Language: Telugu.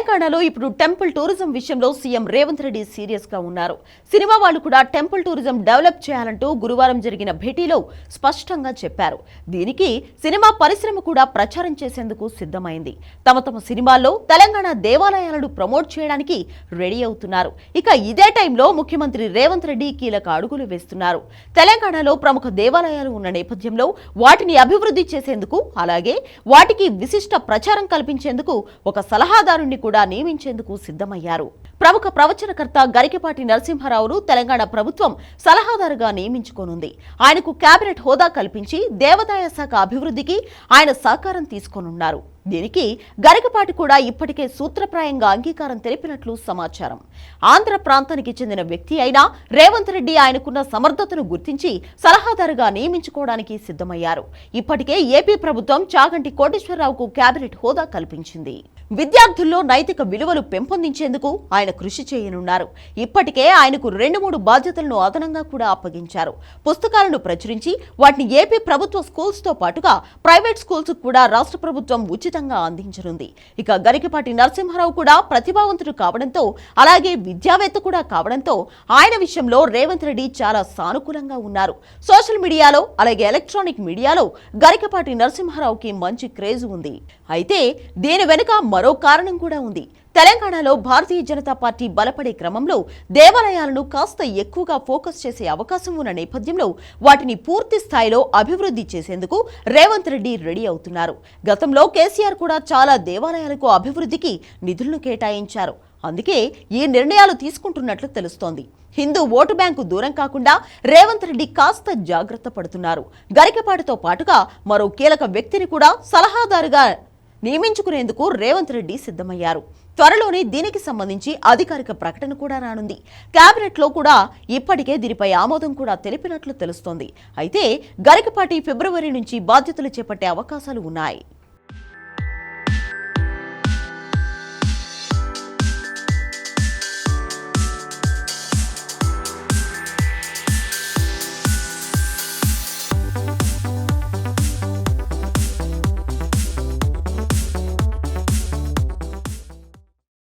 తెలంగాణలో ఇప్పుడు టెంపుల్ టూరిజం విషయంలో సీఎం రేవంత్ రెడ్డి సీరియస్గా ఉన్నారు. సినిమా వాళ్ళు కూడా టెంపుల్ టూరిజం డెవలప్ చేయాలంటూ గురువారం జరిగిన భేటీలో స్పష్టంగా చెప్పారు. దీనికి సినిమా పరిశ్రమ కూడా ప్రచారం చేసేందుకు సిద్ధమైంది. తమ తమ సినిమాల్లో తెలంగాణ దేవాలయాలను ప్రమోట్ చేయడానికి రెడీ అవుతున్నారు. ఇక ఇదే టైంలో ముఖ్యమంత్రి రేవంత్ రెడ్డి కీలక అడుగులు వేస్తున్నారు. తెలంగాణలో ప్రముఖ దేవాలయాలు ఉన్న నేపథ్యంలో వాటిని అభివృద్ధి చేసేందుకు అలాగే వాటికి విశిష్ట ప్రచారం కల్పించేందుకు ఒక సలహాదారుణ్ణి కూడా నియమించేందుకు సిద్ధమయ్యారు. ప్రముఖ ప్రవచనకర్త గరికపాటి నరసింహారావును తెలంగాణ ప్రభుత్వం సలహాదారుగా నియమించుకోనుంది. ఆయనకు కేబినెట్ హోదా కల్పించి దేవాదాయ శాఖ అభివృద్ధికి ఆయన సహకారం తీసుకోనున్నారు. దీనికి గరికపాటి కూడా ఇప్పటికే సూత్రప్రాయంగా అంగీకారం తెలిపినట్లు సమాచారం. ఆంధ్ర ప్రాంతానికి చెందిన వ్యక్తి అయినా రేవంత్ రెడ్డి ఆయనకున్న సమర్థతను గుర్తించి సలహాదారుగా నియమించుకోవడానికి సిద్ధమయ్యారు. ఇప్పటికే ఏపీ ప్రభుత్వం చాగంటి కోటేశ్వరరావుకు కేబినెట్ హోదా కల్పించింది. విద్యార్థుల్లో నైతిక విలువలు పెంపొందించేందుకు ఆయన కృషి చేయనున్నారు. ఇప్పటికే ఆయనకు రెండు మూడు బాధ్యతలను అదనంగా కూడా అప్పగించారు. పుస్తకాలను ప్రచురించి వాటిని ఏపీ ప్రభుత్వ స్కూల్స్తో పాటుగా ప్రైవేట్ స్కూల్స్ కూడా రాష్ట్ర ప్రభుత్వం ఉచితంగా అందించనుంది. ఇక గరికపాటి నరసింహారావు కూడా ప్రతిభావంతుడు కావడంతో అలాగే విద్యావేత్త కూడా కావడంతో ఆయన విషయంలో రేవంత్ రెడ్డి చాలా సానుకూలంగా ఉన్నారు. సోషల్ మీడియాలో అలాగే ఎలక్ట్రానిక్ మీడియాలో గరికపాటి నరసింహారావుకి మంచి క్రేజ్ ఉంది. అయితే దీని వెనుక మరో కారణం కూడా ఉంది. తెలంగాణలో భారతీయ జనతా పార్టీ బలపడే క్రమంలో దేవాలయాలను కాస్త ఎక్కువగా ఫోకస్ చేసే అవకాశం ఉన్న నేపథ్యంలో వాటిని పూర్తి స్థాయిలో అభివృద్ధి చేసేందుకు రేవంత్ రెడ్డి రెడీ అవుతున్నారు. గతంలో కేసీఆర్ కూడా చాలా దేవాలయాలకు అభివృద్ధికి నిధులను కేటాయించారు. అందుకే ఈ నిర్ణయాలు తీసుకుంటున్నట్లు తెలుస్తోంది. హిందూ ఓటు బ్యాంకు దూరం కాకుండా రేవంత్ రెడ్డి కాస్త జాగ్రత్త పడుతున్నారు. గరికపాటితో పాటుగా మరో కీలక వ్యక్తిని కూడా సలహాదారుగా నియమించుకునేందుకు రేవంత్ రెడ్డి సిద్ధమయ్యారు. త్వరలోనే దీనికి సంబంధించి అధికారిక ప్రకటన కూడా రానుంది. కేబినెట్లో కూడా ఇప్పటికే దీనిపై ఆమోదం కూడా తెలిపినట్లు తెలుస్తోంది. అయితే గరికపాటి ఫిబ్రవరి నుంచి బాధ్యతలు చేపట్టే అవకాశాలు ఉన్నాయి.